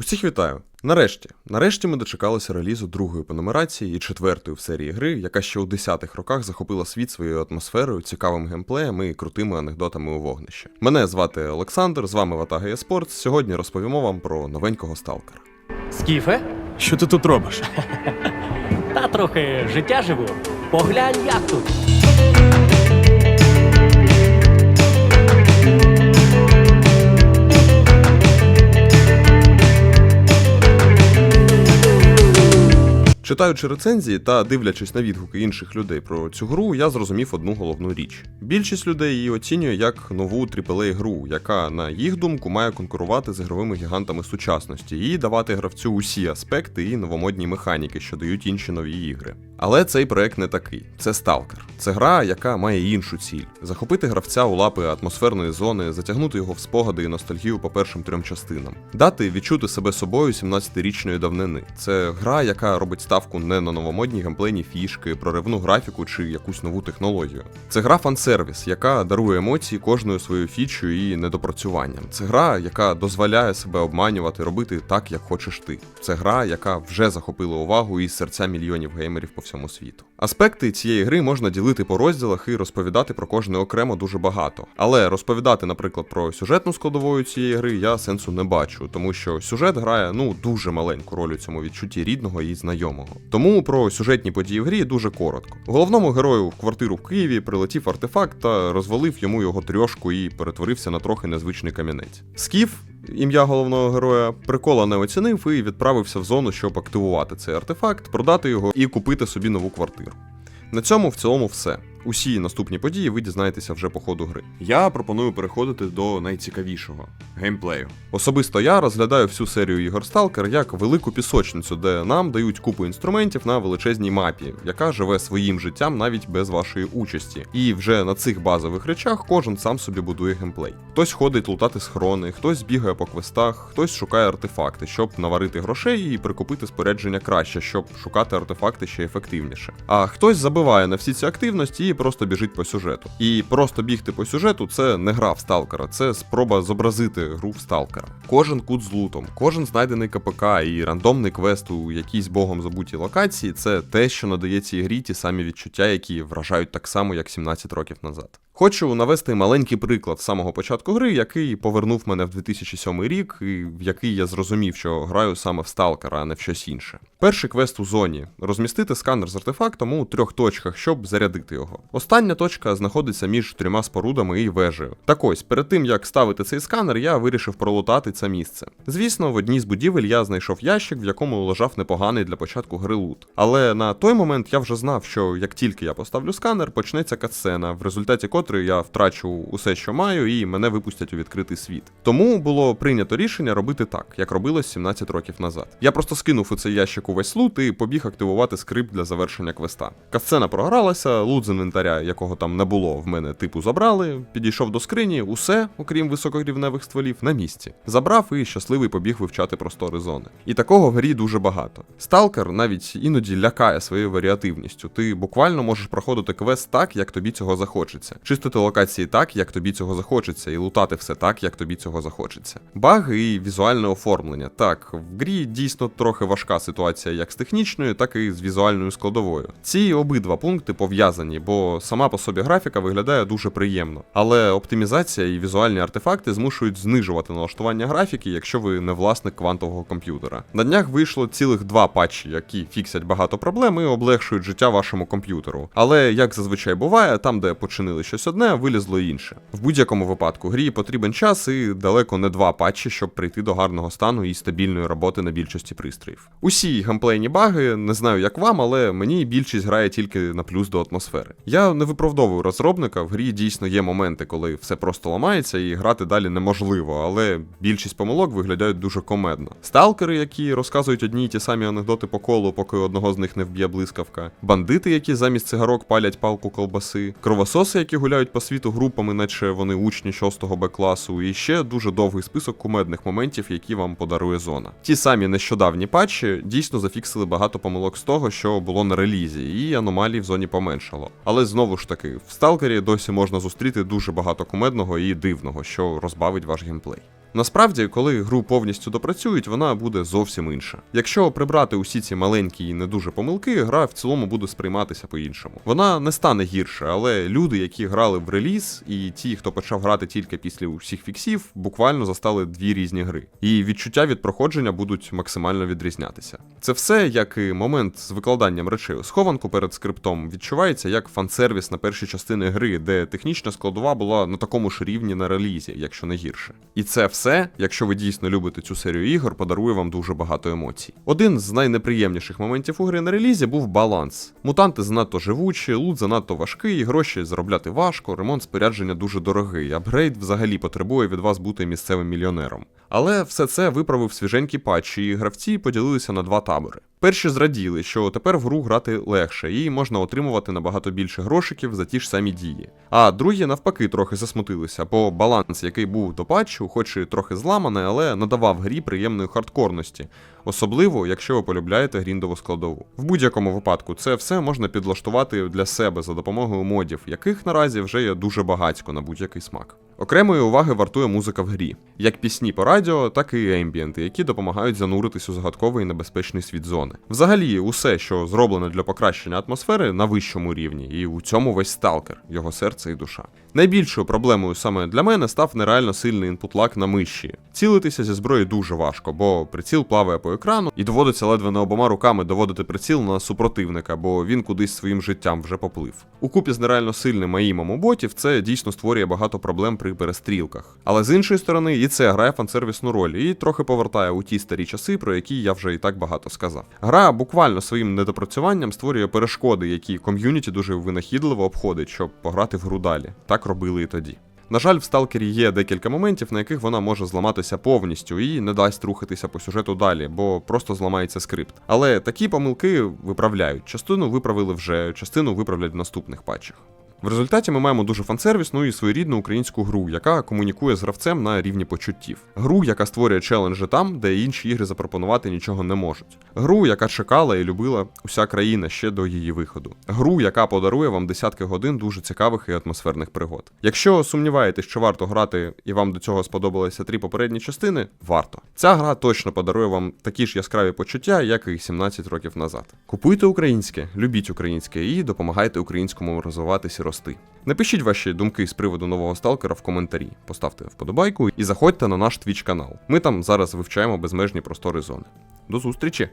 Усіх вітаю! Нарешті, нарешті ми дочекалися релізу другої по нумерації і четвертої в серії гри, яка ще у 10-х роках захопила світ своєю атмосферою, цікавим геймплеєм і крутими анекдотами у вогнищі. Мене звати Олександр, з вами Ватага Еспортс. Сьогодні розповімо вам про новенького сталкера. Скіфе? Що ти тут робиш? Та трохи життя живу. Поглянь, як тут. Читаючи рецензії та дивлячись на відгуки інших людей про цю гру, я зрозумів одну головну річ. Більшість людей її оцінює як нову aaa гру, яка, на їх думку, має конкурувати з ігровими гігантами сучасності і давати гравцю усі аспекти і новомодні механіки, що дають інші нові ігри. Але цей проект не такий. Це Сталкер. Це гра, яка має іншу ціль: захопити гравця у лапи атмосферної зони, затягнути його в спогади і ностальгію по першим трьом частинам, дати відчути себе собою 17-річної давнини. Це гра, яка робить ставку не на новомодні геймплейні фішки, проривну графіку чи якусь нову технологію. Це гра фан-сервіс, яка дарує емоції кожною своєю фічою і недопрацюванням. Це гра, яка дозволяє себе обманювати, робити так, як хочеш ти. Це гра, яка вже захопила увагу і серця мільйонів геймерів по всьому світу. Аспекти цієї гри можна ділити по розділах і розповідати про кожне окремо дуже багато. Але розповідати, наприклад, про сюжетну складову цієї гри я сенсу не бачу, тому що сюжет грає ну дуже маленьку роль у цьому відчутті рідного і знайомого. Тому про сюжетні події в грі дуже коротко. Головному герою в квартиру в Києві прилетів артефакт та розвалив йому його трьошку і перетворився на трохи незвичний камінець. Скіф. Ім'я головного героя прикола не оцінив і відправився в зону, щоб активувати цей артефакт, продати його і купити собі нову квартиру. На цьому в цілому все. Усі наступні події ви дізнаєтеся вже по ходу гри. Я пропоную переходити до найцікавішого геймплею. Особисто я розглядаю всю серію ігор Stalker як велику пісочницю, де нам дають купу інструментів на величезній мапі, яка живе своїм життям навіть без вашої участі. І вже на цих базових речах кожен сам собі будує геймплей. Хтось ходить лутати схрони, хтось бігає по квестах, хтось шукає артефакти, щоб наварити грошей і прикупити спорядження краще, щоб шукати артефакти ще ефективніше. А хтось забиває на всі ці активності і просто біжить по сюжету. І просто бігти по сюжету це не гра в сталкера, це спроба зобразити гру в сталкера. Кожен кут з лутом, кожен знайдений КПК і рандомний квест у якійсь богом забутій локації це те, що надає цій грі ті самі відчуття, які вражають так само, як 17 років назад. Хочу навести маленький приклад з самого початку гри, який повернув мене в 2007 рік, і в який я зрозумів, що граю саме в сталкера, а не в щось інше. Перший квест у зоні розмістити сканер з артефактом у трьох точках, щоб зарядити його. Остання точка знаходиться між трьома спорудами і вежею. Так ось, перед тим як ставити цей сканер, я вирішив пролутати це місце. Звісно, в одній з будівель я знайшов ящик, в якому лежав непоганий для початку гри лут. Але на той момент я вже знав, що як тільки я поставлю сканер, почнеться катсцена, в результаті котрої я втрачу усе, що маю, і мене випустять у відкритий світ. Тому було прийнято рішення робити так, як робилось 17 років назад. Я просто скинув у цей ящик увесь лут і побіг активувати скрипт для завершення квеста. Катсцена програлася, лут з інвентаря, якого там не було, в мене типу забрали. Підійшов до скрині, усе, окрім високорівневих стволів, на місці. Забрав і щасливий побіг вивчати простори зони. І такого в грі дуже багато. Сталкер навіть іноді лякає своєю варіативністю. Ти буквально можеш проходити квест так, як тобі цього захочеться. Чистити локації так, як тобі цього захочеться, і лутати все так, як тобі цього захочеться. Баги і візуальне оформлення. Так, в грі дійсно трохи важка ситуація як з технічною, так і з візуальною складовою. Ці обидва пункти пов'язані, бо сама по собі графіка виглядає дуже приємно. Але оптимізація і візуальні артефакти змушують знижувати налаштування графіки, якщо ви не власник квантового комп'ютера. На днях вийшло цілих два патчі, які фіксять багато проблем і облегшують життя вашому комп'ютеру. Але як зазвичай буває, там, де починили щось одне, вилізло інше. В будь-якому випадку грі потрібен час і далеко не два патчі, щоб прийти до гарного стану і стабільної роботи на більшості пристроїв. Усі геймплейні баги, не знаю як вам, але мені більшість грає тільки на плюс до атмосфери. Я не виправдовую розробника, в грі дійсно є моменти, коли все просто ламається і грати далі неможливо, але більшість помилок виглядають дуже комедно. Сталкери, які розказують одні й ті самі анекдоти по колу, поки одного з них не вб'є блискавка, бандити, які замість цигарок палять палку колбаси, кровососи, які гуляють по світу групами, наче вони учні 6 Б класу, і ще дуже довгий список кумедних моментів, які вам подарує зона. Ті самі нещодавні патчі дійсно зафіксили багато помилок з того, що було на релізі, і аномалій в зоні поменшало. Але знову ж таки, в сталкері досі можна зустріти дуже багато кумедного і дивного, що розбавить ваш геймплей. Насправді, коли гру повністю допрацюють, вона буде зовсім інша. Якщо прибрати усі ці маленькі і не дуже помилки, гра в цілому буде сприйматися по-іншому. Вона не стане гірше, але люди, які грали в реліз, і ті, хто почав грати тільки після усіх фіксів, буквально застали дві різні гри. І відчуття від проходження будуть максимально відрізнятися. Це все, як і момент з викладанням речей у схованку перед скриптом, відчувається як фан-сервіс на перші частини гри, де технічна складова була на такому ж рівні на релізі, якщо не гірше. І це все, якщо ви дійсно любите цю серію ігор, подарує вам дуже багато емоцій. Один з найнеприємніших моментів у гри на релізі був баланс. Мутанти занадто живучі, лут занадто важкий, гроші заробляти важко, ремонт спорядження дуже дорогий. Апгрейд взагалі потребує від вас бути місцевим мільйонером. Але все це виправив свіженький патч, і гравці поділилися на два табори. Перші зраділи, що тепер в гру грати легше і можна отримувати набагато більше грошиків за ті ж самі дії. А другі навпаки трохи засмутилися, бо баланс, який був до патчу, хоч і трохи зламаний, але надавав грі приємної хардкорності, особливо якщо ви полюбляєте гріндову складову. В будь-якому випадку це все можна підлаштувати для себе за допомогою модів, яких наразі вже є дуже багатько на будь-який смак. Окремої уваги вартує музика в грі, як пісні по радіо, так і ембієнти, які допомагають зануритись у загадковий небезпечний світ зони. Взагалі, усе, що зроблено для покращення атмосфери, на вищому рівні, і у цьому весь сталкер, його серце і душа. Найбільшою проблемою саме для мене став нереально сильний інпут-лаг на миші. Цілитися зі зброї дуже важко, бо приціл плаває по екрану, і доводиться ледве не обома руками доводити приціл на супротивника, бо він кудись своїм життям вже поплив. Укупі з нереально сильним аїмом у ботів це дійсно створює багато проблем при перестрілках. Але з іншої сторони, і це грає фансервісну роль і трохи повертає у ті старі часи, про які я вже і так багато сказав. Гра буквально своїм недопрацюванням створює перешкоди, які ком'юніті дуже винахідливо обходить, щоб пограти в гру далі. Так робили і тоді. На жаль, в сталкері є декілька моментів, на яких вона може зламатися повністю і не дасть рухатися по сюжету далі, бо просто зламається скрипт. Але такі помилки виправляють. Частину виправили вже, частину виправлять в наступних патчах. В результаті ми маємо дуже фансервісну і своєрідну українську гру, яка комунікує з гравцем на рівні почуттів. Гру, яка створює челенджі там, де інші ігри запропонувати нічого не можуть. Гру, яка чекала і любила уся країна ще до її виходу. Гру, яка подарує вам десятки годин дуже цікавих і атмосферних пригод. Якщо сумніваєтесь, що варто грати і вам до цього сподобалися три попередні частини, варто. Ця гра точно подарує вам такі ж яскраві почуття, як і 17 років назад. Купуйте українське, любіть українське і допомагайте українському розвиватися рости. Напишіть ваші думки з приводу нового сталкера в коментарі, поставте вподобайку і заходьте на наш твіч канал. Ми там зараз вивчаємо безмежні простори зони. До зустрічі!